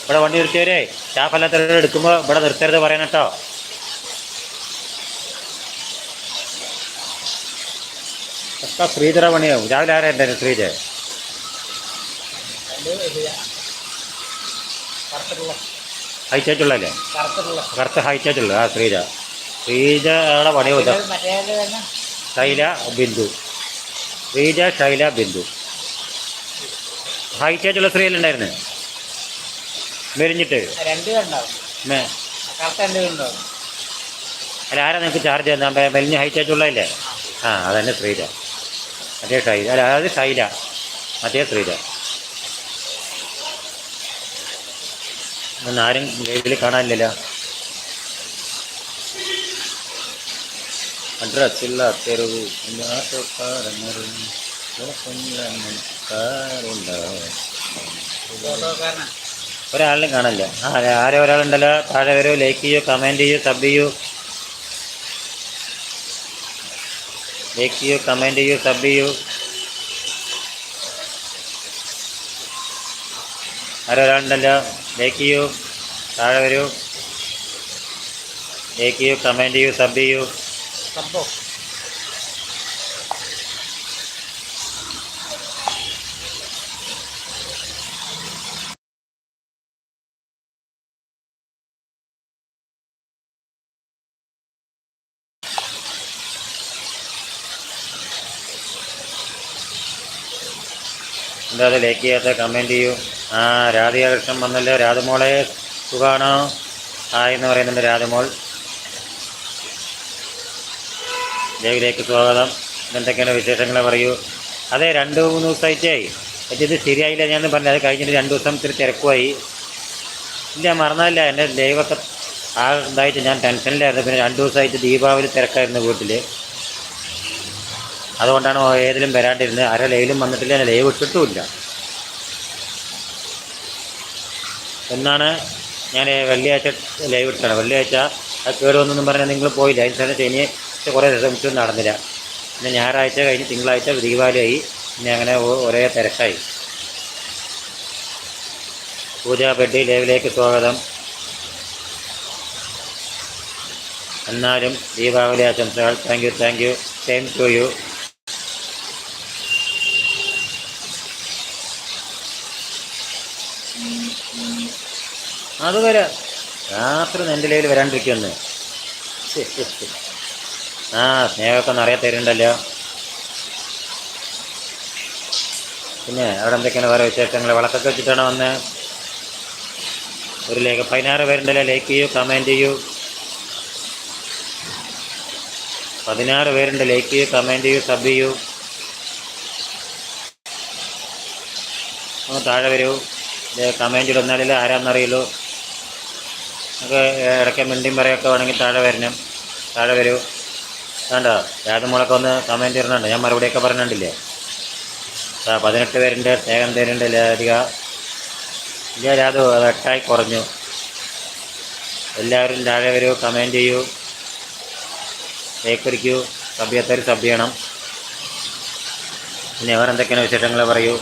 ഇവിടെ വണ്ടി നിർത്തിയവരെ സ്റ്റാഫ് എടുക്കുമ്പോൾ ഇവിടെ നിർത്തരുത് പറയണം കേട്ടോ. ഒക്കെ ശ്രീധര പണിയാവും. രാവിലെ ആരാ ഉണ്ടായിരുന്നു ശ്രീജ ഹൈറ്റേറ്റുള്ളല്ലേ കറുത്ത ഹൈറ്റേറ്റുള്ള ആ ശ്രീജ ശ്രീജയുടെ പണിയാവില്ല ശൈല ബിന്ദു. ശ്രീജ ശൈല ബിന്ദു. ഹൈറ്റേറ്റുള്ള സ്ത്രീയല്ലുണ്ടായിരുന്നു മെരിഞ്ഞിട്ട്. അല്ല ആരാ നിങ്ങൾക്ക് ചാർജ് തന്നാ മെലിഞ്ഞ ഹൈറ്റേറ്റുള്ളതല്ലേ ആ അതന്നെ ശ്രീജ മറ്റേ ഷൈല അല്ല അതായത് ഷൈല. മറ്റേ ശ്രീജ ഇന്ന് ആരും ലൈവിൽ കാണാനില്ലല്ലോ. അഡ്രസ്സില്ല തെരുവ് ഫോട്ടോക്കാരനാണ് ഒരാളിനും കാണില്ല? ആ ആരോ ഒരാളുണ്ടല്ലോ? താഴെ വരോ ലൈക്ക് ചെയ്യൂ കമന്റ് ചെയ്യൂ സബ് ചെയ്യൂ. ലൈക്ക് ചെയ്യൂ കമന്റ് ചെയ്യൂ സബ് ചെയ്യൂ. ആരോ ഒരാളുണ്ടല്ലോ? ലൈക്ക് ചെയ്യൂ താഴെ വരൂ. ലൈക്ക് ചെയ്യൂ കമന്റ് ചെയ്യൂ സബ് ചെയ്യൂ. സംഭവം എന്താ അത് ലൈക്ക് ചെയ്യാത്ത കമന്റ് ചെയ്യൂ. ആ രാധികൃഷ്ണൻ വന്നല്ലോ. രാധമോളെ സുഖാണോ? ഹായ് എന്ന് പറയുന്നുണ്ട് രാധമോൾ. ദേവിലേക്ക് സ്വാഗതം. എന്തൊക്കെയാണ് വിശേഷങ്ങൾ പറയൂ. അതെ രണ്ട് മൂന്ന് ദിവസമായിട്ടായി പറ്റിയത് ഇത് ശരിയായില്ല ഞാൻ പറഞ്ഞു. അത് കഴിഞ്ഞിട്ട് രണ്ട് ദിവസം ഇത്തിരി തിരക്കുമായി. ഇല്ല മറന്നല്ല എന്റെ ലൈവൊക്കെ ആ ഇതായിട്ട് ഞാൻ ടെൻഷനിലായിരുന്നു പിന്നെ രണ്ട് ദിവസമായിട്ട് ദീപാവലി തിരക്കായിരുന്നു വീട്ടിൽ അതുകൊണ്ടാണ് ഏതിലും വരാണ്ടിരുന്നത് അര ലൈവിലും വന്നിട്ടില്ല ഞാൻ ലൈവ് ഇട്ടിട്ടുമില്ല. എന്നാണ് ഞാൻ വെള്ളിയാഴ്ച ലൈവ് ഇട്ടാണ് വെള്ളിയാഴ്ച ആ കേട് വന്നെന്നും പറഞ്ഞാൽ നിങ്ങൾ പോയില്ല. അതിന് ശേഷം ശനി കുറേ ശ്രമിച്ചു നടന്നില്ല. പിന്നെ ഞായറാഴ്ച കഴിഞ്ഞ് തിങ്കളാഴ്ച ദീപാവലിയായി പിന്നെ അങ്ങനെ ഒരേ തിരക്കായി. പൂജ ബെഡ് ലൈവിലേക്ക് സ്വാഗതം. എന്നാലും ദീപാവലി ആശംസകൾ. Thank you thank you. Same to you അത് വരാം രാത്രി വരാണ്ടിരിക്കുമെന്ന് ശ്ശെ, ശ്ശെ. ആ സ്നേഹമൊക്കെ നിറയെ തരുന്നുണ്ടല്ലോ. പിന്നെ അവിടെ എന്തൊക്കെയാണ് വേറെ വിശേഷങ്ങൾ വിളക്കൊക്കെ വെച്ചിട്ടാണ് വന്ന്? ഒരു ലേക്ക് പതിനാറ് പേരുണ്ടല്ലോ. ലൈക്ക് ചെയ്യൂ കമന്റ് ചെയ്യൂ. പതിനാറ് പേരുണ്ട്. ലൈക്ക് ചെയ്യൂ കമന്റ് ചെയ്യൂ സബ് ചെയ്യൂ. താഴെ വരൂ. കമന്റ് ഇടുന്നാലല്ലേ ആരാന്നറിയുള്ളൂ. നമുക്ക് ഇടയ്ക്ക് മിണ്ടിയും പറയൊക്കെ വേണമെങ്കിൽ താഴെ വരണം. താഴെ വരൂ. വേണ്ട. രാജമോളൊക്കെ ഒന്ന് കമന്റ് ഇടുന്നുണ്ട്. ഞാൻ മറുപടിയൊക്കെ പറഞ്ഞിട്ടില്ലേ? ആ പതിനെട്ട് പേരുണ്ട് സ്നേഹം പേരുണ്ട് ലാധിക ഇല്ല രാജു അത് എട്ടായി കുറഞ്ഞു. എല്ലാവരും താഴെ വരൂ കമന്റ് ചെയ്യൂ. ലൈക്ക് സഭ്യത്തൊരു സബ് ചെയ്യണം പിന്നെ അവരെന്തൊക്കെയാണ് വിശേഷങ്ങൾ പറയൂ.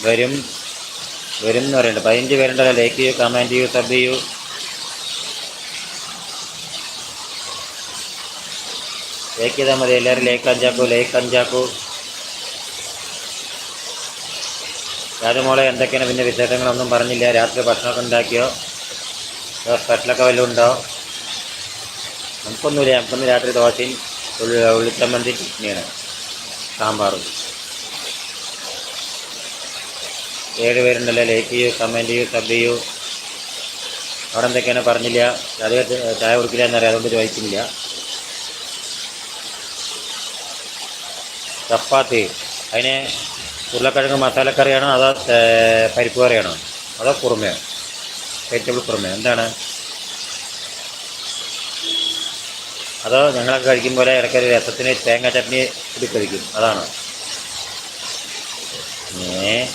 വരും വരും എന്ന് പറയുന്നുണ്ട്. പതിനഞ്ച് പേരുണ്ടല്ലോ ലൈക്ക് ചെയ്യൂ കമന്റ് ചെയ്യൂ സബ് ചെയ്യൂ. ലൈക്ക് ചെയ്താൽ മതി. എല്ലാവരും ലൈക്ക് അഞ്ചാക്കൂ ലൈക്ക് അഞ്ചാക്കൂ. രാജമോളെ എന്തൊക്കെയാണ് പിന്നെ വിശേഷങ്ങളൊന്നും പറഞ്ഞില്ല. രാത്രി ഭക്ഷണമൊക്കെ ഉണ്ടാക്കിയോ? സ്പെഷ്യലൊക്കെ വല്ലതും ഉണ്ടോ? നമുക്കൊന്നുമില്ല. നമുക്കൊന്ന് രാത്രി ദോശയും ഉള്ളി ഉള്ളിച്ചമ്മന്തി ചട്നിയാണ്. സാമ്പാറും. ഏഴ് പേരുണ്ടല്ലോ ലൈക്ക് ചെയ്യൂ കമന്റ് ചെയ്യൂ സബ് ചെയ്യൂ. അവിടെ എന്തൊക്കെയാണ് പറഞ്ഞില്ല. അത് ചായ കൊടുക്കില്ല എന്നറിയാം അതുകൊണ്ട് ചോദിക്കുന്നില്ല. ചപ്പാത്തി. അതിന് ഉരുളക്കിഴങ്ങ് മസാലക്കറിയാണോ അതോ പരിപ്പ് കറിയാണോ? അതോ കുറുമയോ? വെജിറ്റബിൾ കുറുമയോ? എന്താണ്? അതോ ഞങ്ങളൊക്കെ കഴിക്കും പോലെ ഇടയ്ക്കൊരു രസത്തിന് തേങ്ങ ചട്നി കൂടി കഴിക്കും. അതാണോ? ഏ?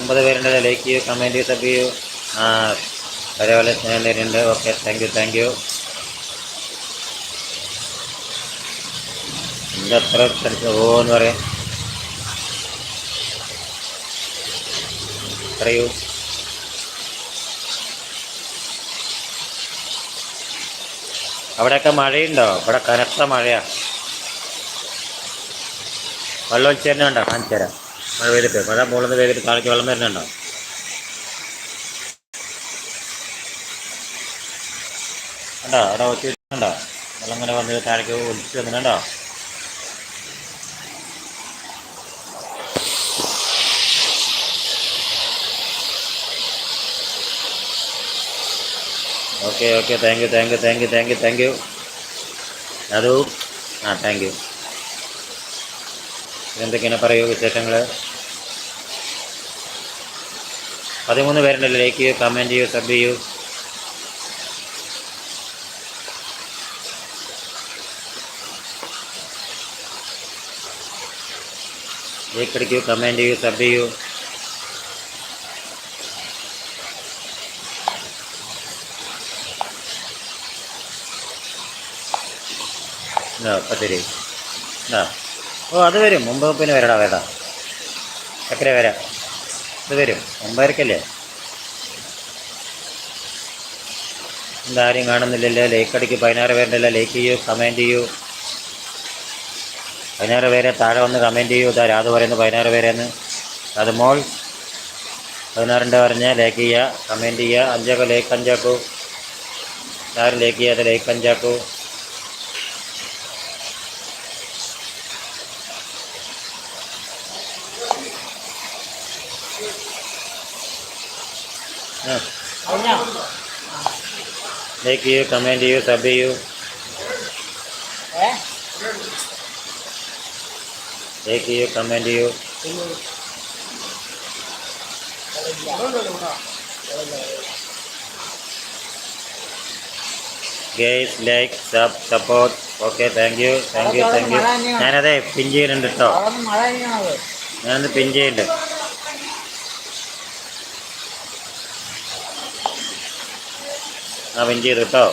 ഒമ്പത് പേരുണ്ട്. ലൈക്ക് ചെയ്യൂ കമന്റ് ചെയ്യൂ സബ് ചെയ്യൂ. ആ ഒരേപോലെ സ്നേഹം തരുന്നുണ്ട്. Okay thank you thank you എത്ര ഓ എന്ന് പറയാം. പറയൂ. അവിടെയൊക്കെ മഴയുണ്ടോ? ഇവിടെ കനത്ത മഴയാണ് വെള്ളം ഒഴിച്ച് തരുന്നുണ്ടോ കാണിച്ചു തരാം. മഴ പെയ്തിട്ട് മഴ മുകളിൽ വേഗത്തിൽ താഴേക്ക് വെള്ളം വരുന്നുണ്ടോ? കണ്ടോ അവിടെ വെച്ചിട്ടുണ്ടോ വെള്ളം ഇങ്ങനെ വന്ന് താഴേക്ക് ഒലിച്ച് വന്നിട്ടുണ്ടോ? Okay okay. Thank you thank you thank you thank you thank you. അത് ആ താങ്ക് യു. എന്തൊക്കെയാണ് പറയൂ വിശേഷങ്ങൾ പതിമൂന്ന് പേരുണ്ടല്ലോ. ലൈക്ക് ചെയ്യൂ കമന്റ് ചെയ്യൂ സബ് ചെയ്യൂ. ലൈക്ക് അടിക്കൂ കമന്റ് ചെയ്യൂ സബ് ചെയ്യൂ. പത്തിരി ആ. ഓ അത് വരും. മുമ്പ് പിന്നെ വരടാ വേടാ എത്ര വരാം ഇത് വരും ഒമ്പതരക്കല്ലേ? എന്താരും കാണുന്നില്ലല്ലോ. ലൈക്ക് അടിക്ക് പതിനാറ് പേരുണ്ടല്ലോ. ലൈക്ക് ചെയ്യൂ കമന്റ് ചെയ്യൂ. പതിനാറ് പേരെ താഴെ വന്ന് കമന്റ് ചെയ്യൂ. ഇതാ രാത് പറയുന്നു പതിനാറ് പേരെന്ന്. അത് മോൾ. പതിനാറിന്റെ പറഞ്ഞാൽ ലൈക്ക് ചെയ്യുക കമന്റ് ചെയ്യുക അഞ്ചാക്കോ ലൈക്ക് അഞ്ചാക്കൂ. ആരും ലൈക്ക് ചെയ്യാതെ ലൈക്ക് അഞ്ചാക്കൂ? ലൈക്ക് ചെയ്യൂ കമന്റ് ചെയ്യൂ സബ് ചെയ്യൂ ലൈക്ക് ചെയ്യൂ കമന്റ് ചെയ്യൂ guys like sub support. Okay thank you thank you thank you. ഞാനതെ pin ചെയ്യുന്നുണ്ട് കേട്ടോ ഞാനത് പിൻ ചെയ്യുന്നുണ്ട്. പിൻ ചെയ്തു കേട്ടോ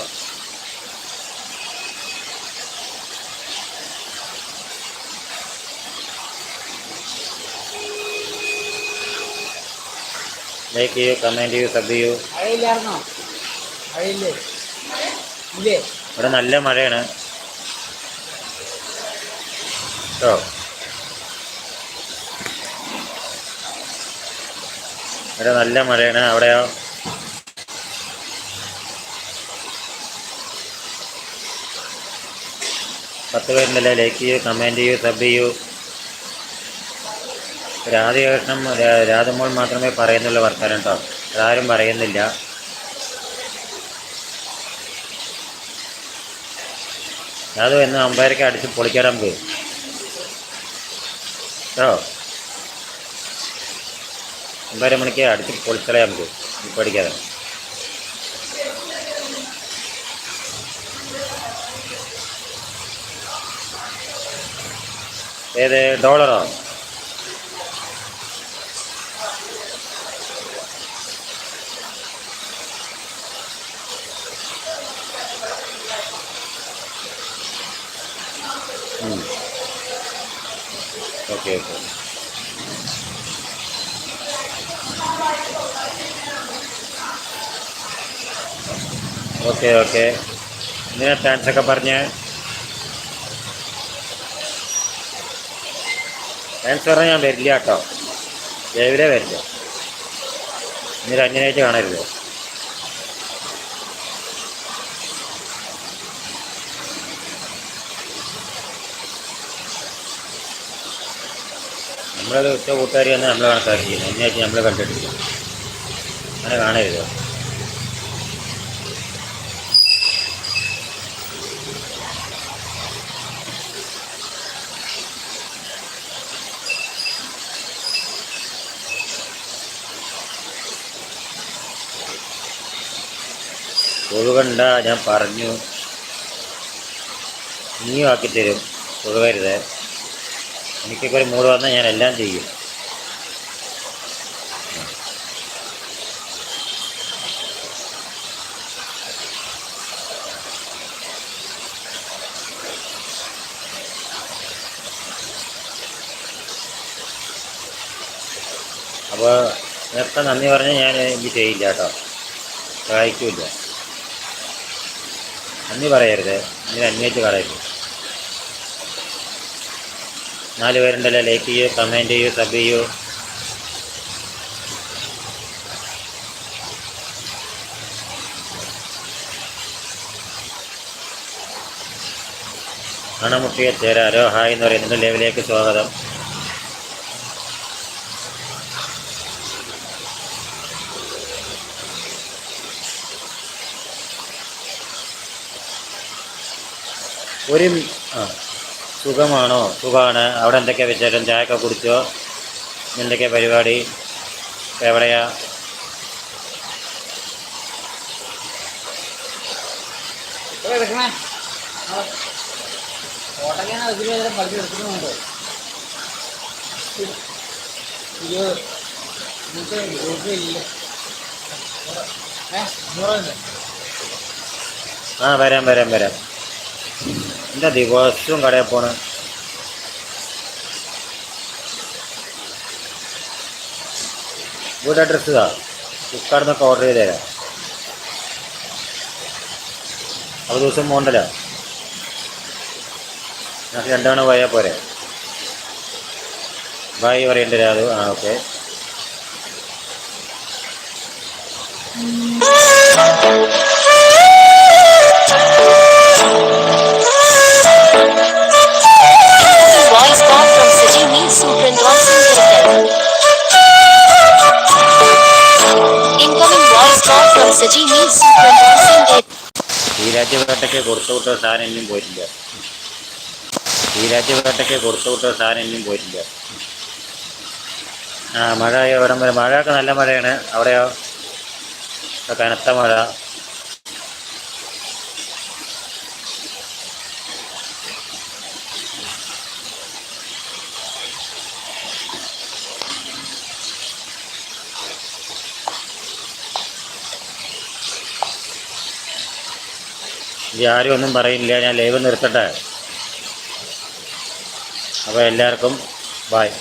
ലൈക്ക് ചെയ്യൂ കമന്റ് ചെയ്യൂ. സബ് ചെയ്യൂ ഇവിടെ നല്ല മഴയാണ്. കേട്ടോ ഇവിടെ നല്ല മഴയാണ്. അവിടെയോ? പത്ത് പേരുണ്ടല്ലേ ലൈക്ക് ചെയ്യൂ കമന്റ് ചെയ്യൂ സബ് ചെയ്യൂ. രാധകൃഷ്ണൻ രാധമോൾ മാത്രമേ പറയുന്നുള്ളൂ വർത്താനം കേട്ടോ. അതാരും പറയുന്നില്ല. അത് എന്ന് അമ്പയർക്ക് അടിച്ച് പൊളിക്കാൻ നമുക്ക്. കേട്ടോ? ഒമ്പതര മണിക്ക് അടിച്ച് പൊളിച്ചളയാം നമുക്ക്. നീ ഏത്? ഡോളറോ? Okay okay. Okay okay. എന്തിനാ താങ്ക്സ് ഒക്കെ പറഞ്ഞ്? പറഞ്ഞാൽ ഞാൻ വരില്ല കേട്ടോ. ദയവിലെ വരില്ല. ഇനി അഞ്ചനായിട്ട് കാണരുത്. നമ്മളത് ഉച്ച കൂട്ടുകാരി വന്ന് നമ്മളെ കണക്കാക്കിയിരുന്നു അഞ്ചായിട്ട് നമ്മളെ കണ്ടിട്ടില്ല. അങ്ങനെ കാണരുത്. പുഴുകണ്ട ഞാൻ പറഞ്ഞു. നീയും ആക്കിത്തരും പുഴുകരുത് എനിക്കൊക്കെ ഒരു മൂട് വന്നാൽ ഞാൻ എല്ലാം ചെയ്യും. അപ്പോൾ നേരത്തെ നന്ദി പറഞ്ഞാൽ ഞാൻ എനിക്ക് ചെയ്യില്ല കേട്ടോ. സഹായിക്കില്ല. നന്ദി പറയരുത്. നീ അന്വേഷിച്ച് പറയരുത്. നാല് പേരുണ്ടല്ലോ. ലൈക്ക് ചെയ്യൂ കമന്റ് ചെയ്യൂ സബ് ചെയ്യൂ. അണമുട്ടിയ ചേരാരോ ഹായ് എന്ന് പറയുന്നുണ്ട് ലെവലിലേക്ക് സ്വാഗതം. ഒരു ആ. സുഖമാണോ? സുഖമാണ്. അവിടെ എന്തൊക്കെയാ വിശേഷം? ചായയൊക്കെ കുടിച്ചോ? എന്തൊക്കെയാ പരിപാടി? എവിടെയാ? ആ വരാം വരാം വരാം. എന്താ ദിവസവും കടയിൽ പോണ? വീട് അഡ്രസ് ഇതാ. ഫ്ലിപ്കാർട്ടിൽ നിന്നൊക്കെ ഓർഡർ ചെയ്ത് തരാം അപ്പോൾ ദിവസം പോകണ്ടല്ലോ നമുക്ക് രണ്ടു പോയാൽ പോരെ. ബായ് പറയേണ്ടി രാതു ആ ഓക്കെ voice കൊടുത്തു വിട്ട സാധനം എന്നും പോയിട്ടില്ല. ഈ രാജ്യവേട്ടയ്ക്ക് കൊടുത്തു വിട്ട സാധനം എന്നും പോയിട്ടില്ല. ആ മഴ ഇവിടം വരെ മഴയൊക്കെ നല്ല മഴയാണ്. അവിടെയോ? കനത്ത മഴ. ഇത് ആരും ഒന്നും പറയില്ല. ഞാൻ ലൈവ് നിർത്തട്ടെ. അപ്പോൾ എല്ലാവർക്കും ബായ്